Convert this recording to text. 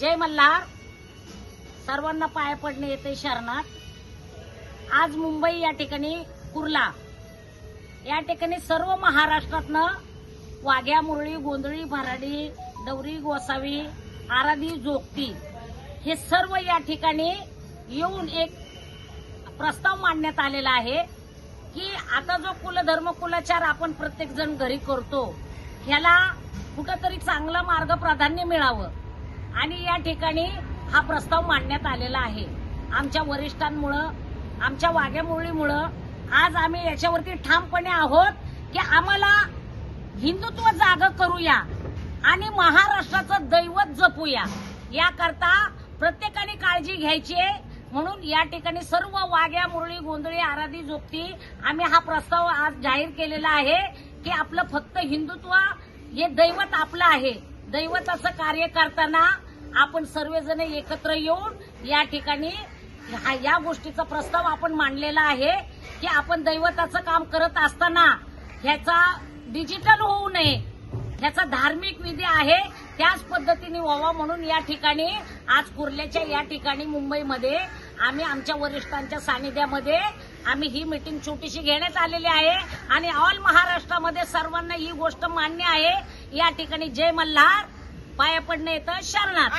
जय मल्हार. सर्वांना पाय पडणे येते शरणात. आज मुंबई या ठिकाणी कुर्ला. या ठिकाणी सर्व महाराष्ट्रातनं वाघ्या मुरळी गोंधळी भराडी डवरी गोसावी आराधी जोगती हे सर्व या ठिकाणी येऊन एक प्रस्ताव मांडण्यात आलेला आहे की आता जो कुलधर्म कुलाचार आपण प्रत्येक जण घरी करतो ह्याला कुठंतरी चांगला मार्ग प्राधान्य मिळावं. आणि या ठिकाणी हा प्रस्ताव मांडण्यात आलेला आहे. आमच्या वरिष्ठांमुळं आमच्या वाघ्यामुळीमुळं आज आम्ही याच्यावरती ठामपणे आहोत की आम्हाला हिंदुत्व जाग करूया आणि महाराष्ट्राचं दैवत जपूया. याकरता प्रत्येकाने काळजी घ्यायची आहे. म्हणून या ठिकाणी सर्व वाघ्या मुरळी गोंधळी आराधी झोपती आम्ही हा प्रस्ताव आज जाहीर केलेला आहे. की आपलं फक्त हिंदुत्व हे दैवत आपलं आहे. दैवताचं कार्य करताना आपण सर्वजण एकत्र येऊन या ठिकाणी या गोष्टीचा प्रस्ताव आपण मांडलेला आहे की आपण दैवताचं काम करत असताना ह्याचा डिजिटल होऊ नये. ह्याचा धार्मिक विधी आहे. त्याच पद्धतीने व्हावा म्हणून या ठिकाणी आज कुर्ल्याच्या या ठिकाणी मुंबईमध्ये आम्ही आमच्या वरिष्ठांच्या सानिध्यामध्ये आम्ही ही मिटिंग छोटीशी घेण्यात आलेली आहे आणि ऑल महाराष्ट्रामध्ये सर्वांना ही गोष्ट मान्य आहे. या ठिकाणी जय मल्हार पाया पडणे येतं शरणार